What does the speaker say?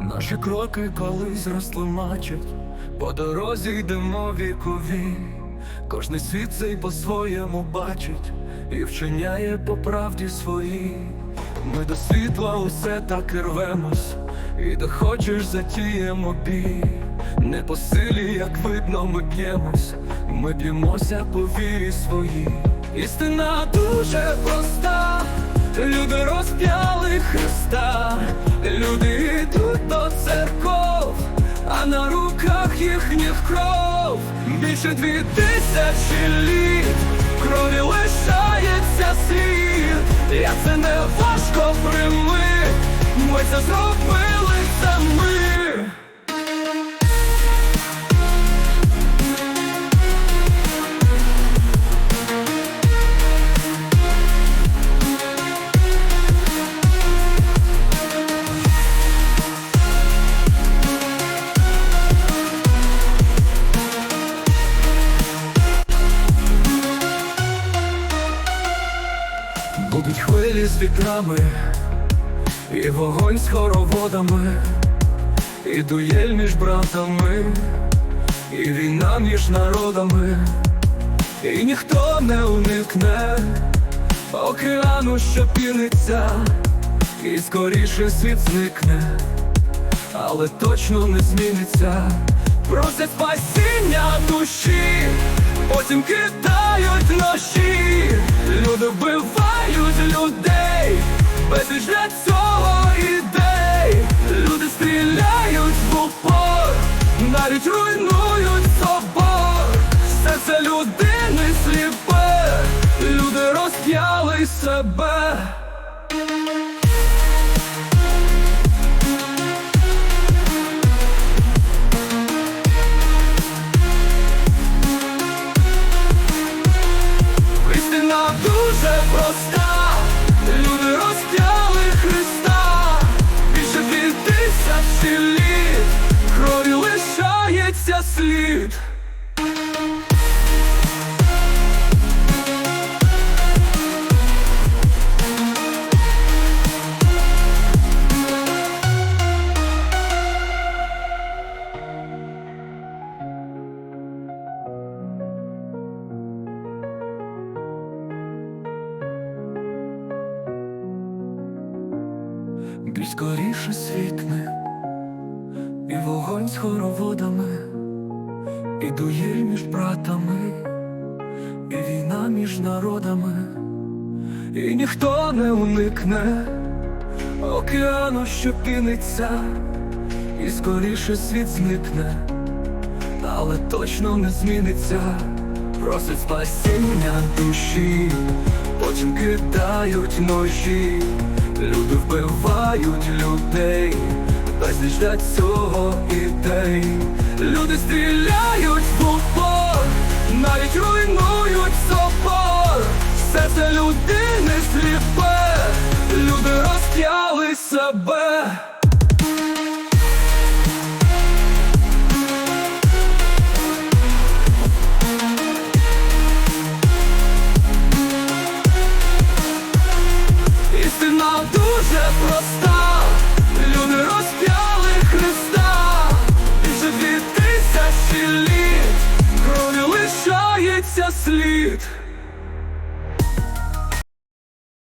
Наші кроки колись розтлумачать, по дорозі йдемо вікові, кожний світ цей по-своєму бачить і вчиняє по правді своїй. Ми до світла усе так і рвемось, і де хочеш затіємо бій. Не по силі, як видно, ми б'ємось, ми б'ємося по вірі своїй. Істина дуже проста, люди розп'яли Христа, люди йдуть до церков, а на руках їхніх кров. Більше дві тисячі літ, крові лишається слід, як це не важко прими, ми це зробили самі. Будуть хвилі з вітрами, і вогонь з хороводами, і дуель між братами, і війна між народами, і ніхто не уникне океану, що піниться, і скоріше світ зникне, але точно не зміниться. Просять спасіння душі, потім кидають ножі, люди вбивають людей, безліч для цього ідей, люди стріляють в упор, навіть руйнують собор, серце людини сліпе, люди розп'яли себе. Слід. Скоріше світне, і вогонь з хороводами, і дуєль між братами, і війна між народами, і ніхто не уникне океану, що піниться, і скоріше світ зникне, але точно не зміниться, просить спасіння душі, потім кидають ножі. Люди вбивають людей, безліч для цього ідей. Люди стріляють себе. Істина дуже проста, люди розп'яли Христа, більше дві тисячі літ, крові лишається слід.